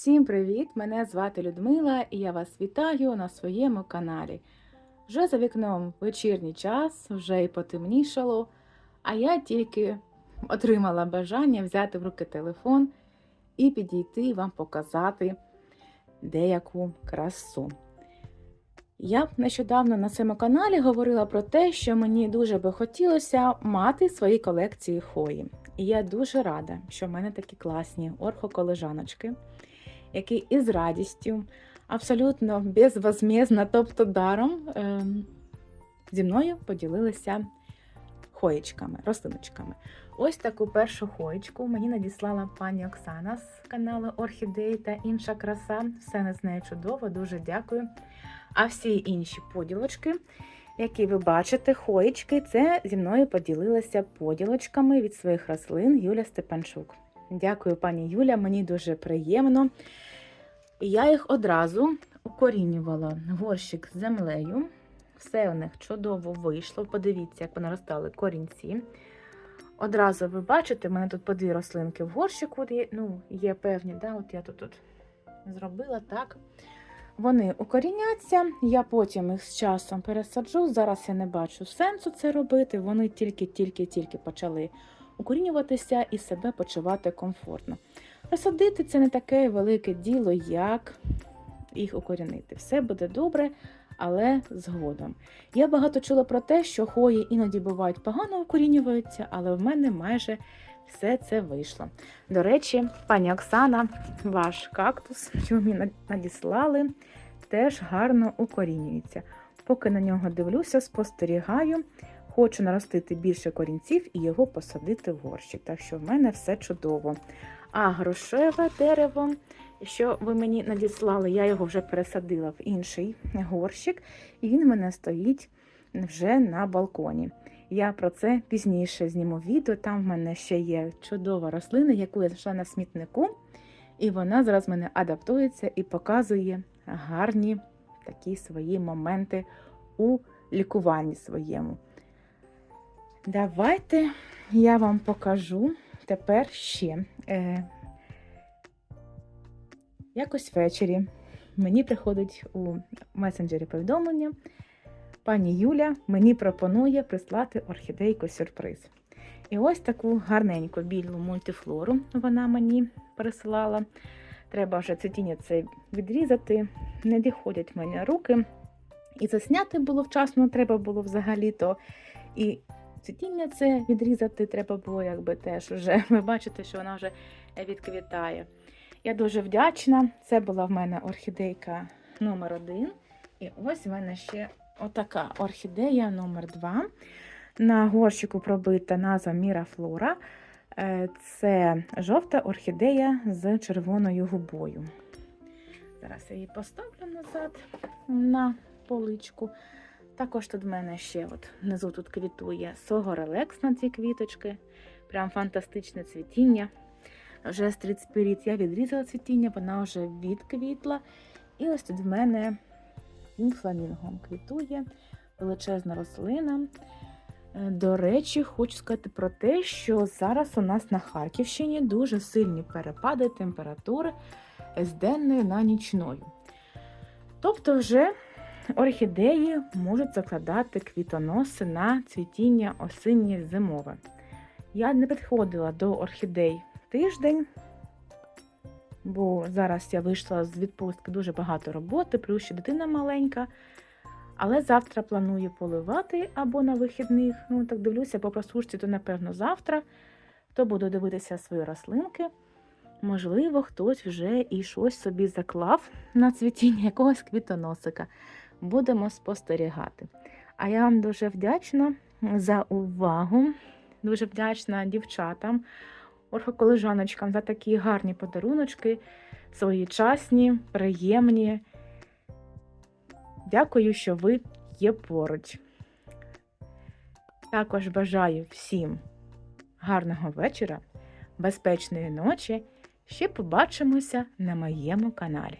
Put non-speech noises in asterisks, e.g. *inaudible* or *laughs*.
Всім привіт! Мене звати Людмила і я вас вітаю на своєму каналі. Вже за вікном вечірній час, вже й потемнішало, а я тільки отримала бажання взяти в руки телефон і підійти вам показати деяку красу. Я нещодавно на цьому каналі говорила про те, що мені дуже би хотілося мати свої колекції хої. І я дуже рада, що в мене такі класні орхоколежаночки, які із радістю, абсолютно безвозмездно, тобто даром, ем, зі мною поділилися хоєчками, рослиночками. Ось таку першу хоєчку мені надіслала пані Оксана з каналу Орхідеї та інша краса. Все не з чудово, дуже дякую. А всі інші поділочки, які ви бачите, хоєчки, це зі мною поділилася поділочками від своїх рослин Юля Степанчук. Дякую, пані Юля, мені дуже приємно. І я їх одразу укорінювала горщик з землею. Все у них чудово вийшло. Подивіться, як понаростали корінці. Одразу ви бачите, в мене тут по дві рослинки в горщику є, ну, є певні, да, от я тут, тут зробила так. Вони укоріняться, я потім їх з часом пересаджу. Зараз я не бачу сенсу це робити. Вони тільки-тільки-тільки почали укорінюватися і себе почувати комфортно. Розсадити це не таке велике діло, як їх укорінити. Все буде добре, але згодом. Я багато чула про те, що хої іноді бувають погано укорінюються, але в мене майже все це вийшло. До речі, пані Оксана, ваш кактус, що мені надіслали, теж гарно укорінюється. Поки на нього дивлюся, спостерігаю, хочу наростити більше корінців і його посадити в горщик. Так що в мене все чудово. А грошеве дерево, що ви мені надіслали, я його вже пересадила в інший горщик, і він в мене стоїть вже на балконі. Я про це пізніше зніму відео. Там в мене ще є чудова рослина, яку я знайшла на смітнику. І вона зараз в мене адаптується і показує гарні такі свої моменти у лікуванні своєму. Давайте я вам покажу тепер ще. Е, Якось ввечері мені приходить у месенджері повідомлення. Пані Юля мені пропонує прислати орхідейку сюрприз. І ось таку гарненьку білу мультифлору вона мені присилала. Треба вже цвітіння це відрізати, не доходять в мене руки. І засняти було вчасно, треба було взагалі-то. І цвітіння це відрізати треба було, якби теж вже. *laughs* Ви бачите, що вона вже відквітає. Я дуже вдячна. Це була в мене орхідейка номер один. І ось в мене ще отака орхідея номер 2 На горщику пробита назва Мірафлора. Е, Це жовта орхідея з червоною губою. Зараз я її поставлю назад на поличку. Також тут в мене ще от внизу тут квітує Согорелекс на ці квіточки. Прям фантастичне цвітіння. Вже стріт спіріт я відрізала цвітіння, вона вже відквітла. І ось тут в мене фламінгом квітує, величезна рослина. Е, До речі, хочу сказати про те, що зараз у нас на Харківщині дуже сильні перепади температури з денною на нічною. Тобто, вже орхідеї можуть закладати квітоноси на цвітіння осіннє зимове. Я не підходила до орхідей тиждень, бо зараз я вийшла з відпустки дуже багато роботи, плюс ще дитина маленька. Але завтра планую поливати або на вихідних. Ну, так дивлюся, по просушці, то, напевно, завтра. То буду дивитися свої рослинки. Можливо, хтось вже і щось собі заклав на цвітіння якогось квітоносика. Будемо спостерігати. А я вам дуже вдячна за увагу. Дуже вдячна дівчатам, орхоколежаночкам за такі гарні подаруночки, своєчасні, приємні. Дякую, що ви є поруч. Також бажаю всім гарного вечора, безпечної ночі. Ще побачимося на моєму каналі.